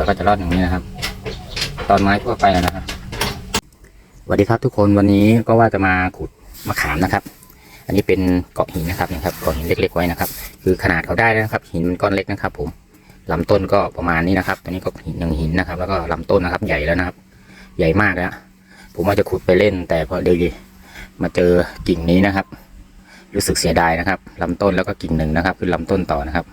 อก็จะรอดอย่างนี้นะครับ ตอนไม้ทั่วไปนะครับสวัสดีครับทุกคนวันนี้ก็ว่าจะมาขุดมะขามนะครับ อันนี้เป็นเกาะหินนะครับนะครับเกาะหินเล็ก ๆ ไว้นะครับ คือขนาดเขาได้แล้วนะครับ หินมันก้อนเล็กนะครับ ผมลำต้นก็ประมาณนี้นะครับ ตัวนี้ก็หินหนึ่งหินนะครับ แล้วก็ลำต้นนะครับ ใหญ่แล้วนะครับ ใหญ่มากแล้วผมว่าจะขุดไปเล่น แต่พอเดี๋ยวมาเจอกิ่งนี้นะครับ รู้สึกเสียดายนะครับลำต้นแล้วก็กิ่งหนึ่งนะครับ คือลำต้นต่อนะครับ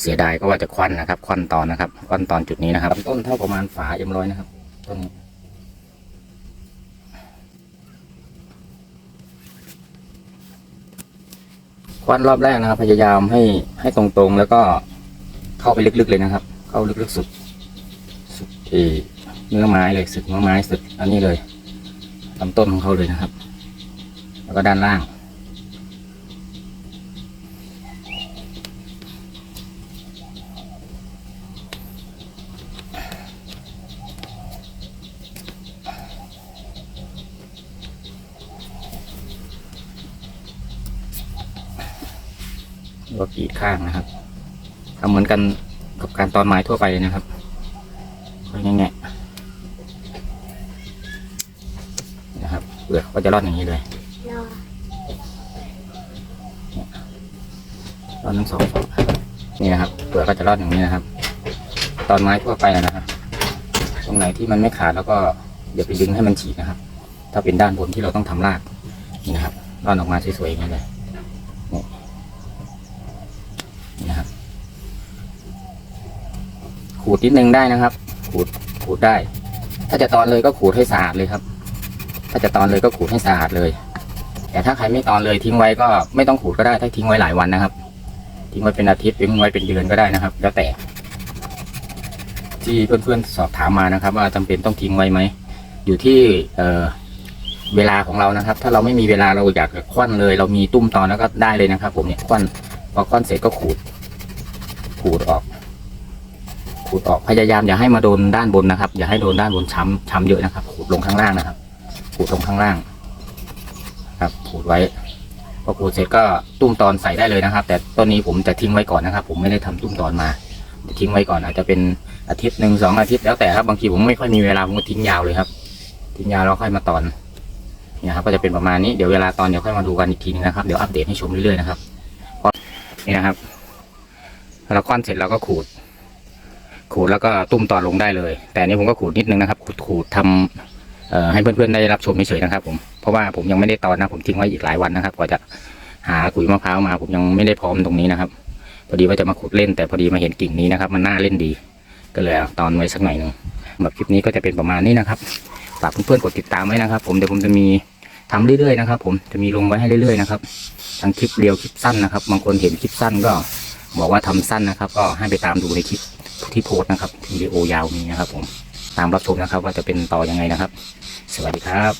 เสียดายก็ว่าจะควันนะครับควันตอนนะครับควันตอนจุดนี้นะครับลำต้นเท่าประมาณฝาเอ็มร้อยนะครับต้นนี้ควันรอบแรกนะครับ พยายามให้ให้ตรงๆ แล้วก็เข้าไปลึกๆเลยนะครับ เข้าลึกๆสุดสุดเอเนื้อไม้เลยสุดเนื้อไม้สุดอันนี้เลยลำต้นของเขาเลยนะครับ แล้วก็ด้านล่าง ก็กรีดข้างนะครับทำเหมือนกันกับการตอนไม้ทั่วไปนะครับค่อยง่ๆนะครับเปลือกก็จะรอดอย่างนี้เลยรอดทั้งสองฝั่งนี่นะครับเปลือกก็จะรอดอย่างนี้นะครับ ตอนไม้ทั่วไปนะครับ ตรงไหนที่มันไม่ขาดแล้วก็อย่าไปดึงให้มันฉีกนะครับ ถ้าเป็นด้านบนที่เราต้องทำรากนี่นะครับร่อนออกมาสวยๆอย่างนี้เลย นี่นะครับ ขูดนิดนึงได้นะครับ ขูดขูดได้ ถ้าจะตอนเลยก็ขูดให้สะอาดเลยครับ ถ้าจะตอนเลยก็ขูดให้สะอาดเลย แต่ถ้าใครไม่ตอนเลยทิ้งไว้ก็ไม่ต้องขูดก็ได้ถ้าทิ้งไว้หลายวันนะครับ ทิ้งไว้เป็นอาทิตย์ทิ้งไว้เป็นเดือนก็ได้นะครับ แล้วแต่ ที่เพื่อนๆสอบถามมานะครับ ว่าจำเป็นต้องทิ้งไว้ไหมอยู่ที่เออเวลาของเรานะครับ ถ้าเราไม่มีเวลาเราอยากควันเลย เรามีตุ้มตอนแล้วก็ได้เลยนะครับ ผมเนี่ยควันพอควันเสร็จก็ขูด ขูดออก ขูดออกพยายามอย่าให้มาโดนด้านบนนะครับ อย่าให้โดนด้านบนช้ำช้ำเยอะนะครับขูดลงข้างล่างนะครับขูดลงข้างล่าง ครับขูดไว้พอขูดเสร็จก็ตุ้มตอนใส่ได้เลยนะครับ แต่ต้นนี้ผมจะทิ้งไว้ก่อนนะครับ ผมไม่ได้ทำตุ้มตอนมาจะทิ้งไว้ก่อนอาจจะเป็นอาทิตย์หนึ่งสองอาทิตย์แล้วแต่ครับบางทีผมไม่ค่อยมีเวลาผมก็ทิ้งยาวเลยครับ ทิ้งยาวแล้วค่อยมาตอนเนี่ยครับก็จะเป็นประมาณนี้เดี๋ยวเวลาตอนเดี๋ยวค่อยมาดูกันอีกทีนึงนะครับเดี๋ยวอัปเดตให้ชมเรื่อยๆนะครับนี่นะครับเราก้อนเสร็จเราก็ขูด ขูดแล้วก็ตุ้มต่อลงได้เลย แต่อันนี้ผมก็ขูดนิดนึงนะครับ ขูดขูดทำเอ่อให้เพื่อนๆได้รับชมเฉยๆนะครับผมเพราะว่าผมยังไม่ได้ตอนนะผมทิ้งไว้อีกหลายวันนะครับกว่าจะหาขุยมะพร้าวมาผมยังไม่ได้พร้อมตรงนี้นะครับพอดีว่าจะมาขุดเล่นแต่พอดีมาเห็นกิ่งนี้นะครับ มันน่าเล่นดี ก็เลยตอนไว้สักหน่อยหนึ่งแบบคลิปนี้ก็จะเป็นประมาณนี้นะครับฝากเพื่อนๆกดติดตามไว้นะครับ ผมเดี๋ยวผมจะมีทำเรื่อยๆนะครับ ผมจะมีลงไว้ให้เรื่อยๆนะครับทั้งคลิปเรียวคลิปสั้นนะครับ บางคนเห็นคลิปสั้นก็บอกว่าทำสั้นนะครับ ก็ให้ไปตามดูในคลิป ที่โพสต์นะครับวิดีโอยาวนี้นะครับผมตามรับชมนะครับว่าจะเป็นต่อยังไงนะครับ สวัสดีครับ